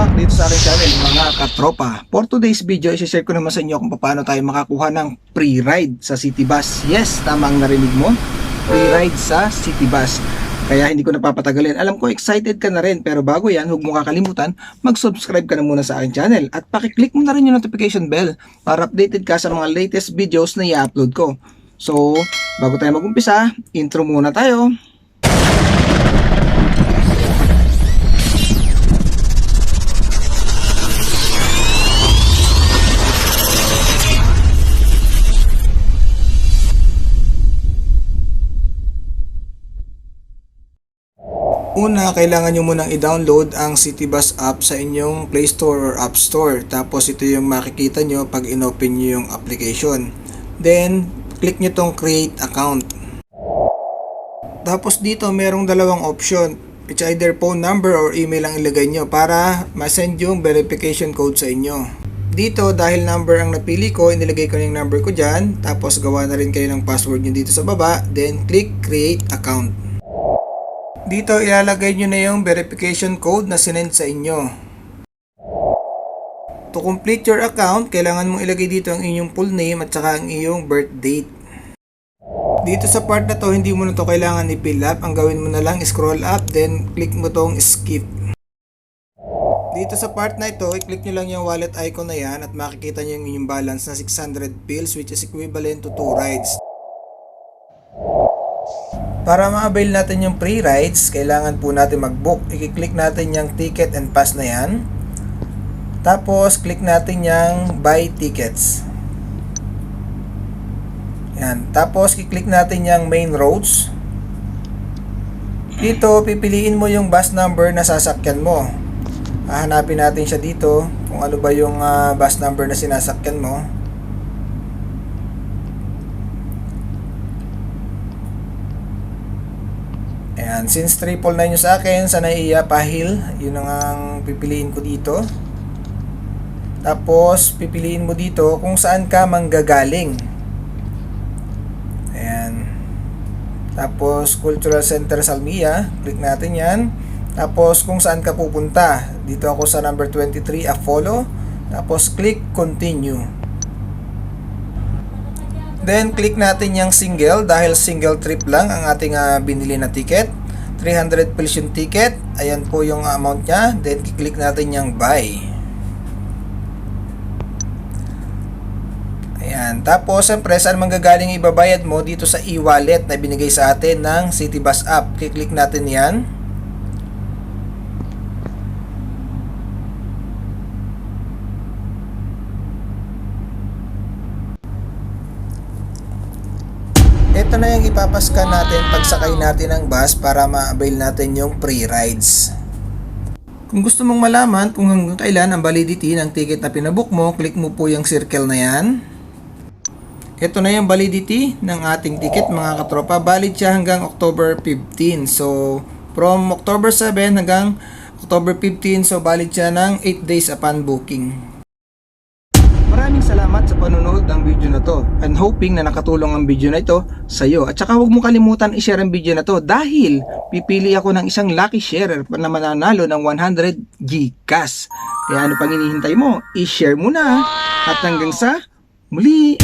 back dito sa aking channel mga katropa. For today's video, isi-share ko naman sa inyo kung paano tayo makakuha ng free ride sa City Bus. Yes, tama ang narinig mo. Free ride sa City Bus. Kaya hindi ko napapatagalin. Alam ko excited ka na rin pero bago yan, huwag mo kakalimutan, mag-subscribe ka na muna sa aking channel at pakiclick mo na rin yung notification bell para updated ka sa mga latest videos na i-upload ko. So, bago tayo mag-umpisa, intro muna tayo. Una, kailangan nyo munang i-download ang Citybus app sa inyong Play Store or App Store. Tapos ito yung makikita nyo pag in-open nyo yung application. Then, click nyo tong create account. Tapos dito, merong dalawang option. It's either phone number or email ang ilagay nyo para ma-send yung verification code sa inyo. Dito, dahil number ang napili ko, inilagay ko yung number ko dyan. Tapos gawa na rin kayo ng password nyo dito sa baba. Then, click create account. Dito ilalagay nyo na yung verification code na sinend sa inyo. To complete your account, kailangan mong ilagay dito ang inyong full name at saka ang iyong birth date. Dito sa part na to, hindi mo na to kailangan i-fill up. Ang gawin mo na lang, scroll up, then click mo tong skip. Dito sa part na ito, i-click nyo lang yung wallet icon na yan at makikita nyo yung inyong balance na 600 pills which is equivalent to 2 rides. Para ma-avail natin yung free rides, kailangan po natin mag-book. I-click natin yung ticket and pass na yan. Tapos, click natin yung buy tickets. Yan. Tapos, i-click natin yung main roads. Dito, pipiliin mo yung bus number na sasakyan mo. Hahanapin natin siya dito kung ano ba yung ah, bus number na sinasakyan mo. Ayan, since triple nine yung sa akin, sa naiya pahil, yun ang, ang pipiliin ko dito. Tapos, pipiliin mo dito kung saan ka manggagaling. Ayan. Tapos, Cultural Center Salmia, click natin yan. Tapos, kung saan ka pupunta. Dito ako sa number 23, a follow. Tapos, click continue. Then, click natin yung single dahil single trip lang ang ating ah, binili na ticket. 300 pesos yung ticket. Ayan po yung amount niya. Then, click natin yung buy. Ayan. Tapos, siyempre, saan manggagaling ibabayad mo dito sa e-wallet na binigay sa atin ng Citybus app. Click natin yan. Ito na yung ipapaskan natin pagsakay natin ng bus para ma-avail natin yung free rides. Kung gusto mong malaman kung hanggang kailan ang validity ng ticket na pinabook mo, click mo po yung circle na yan. Ito na yung validity ng ating ticket mga katropa. Valid siya hanggang October 15. So, from October 7 hanggang October 15. So, valid siya ng 8 days upon booking. Maraming salamat sa panonood ng video na to and hoping na nakatulong ang video na ito sa iyo. At saka huwag mo kalimutan i-share ang video na to dahil pipili ako ng isang lucky sharer na mananalo ng 100 Gcash. Kaya ano pang hinihintay mo? I-share mo na at hanggang sa muli!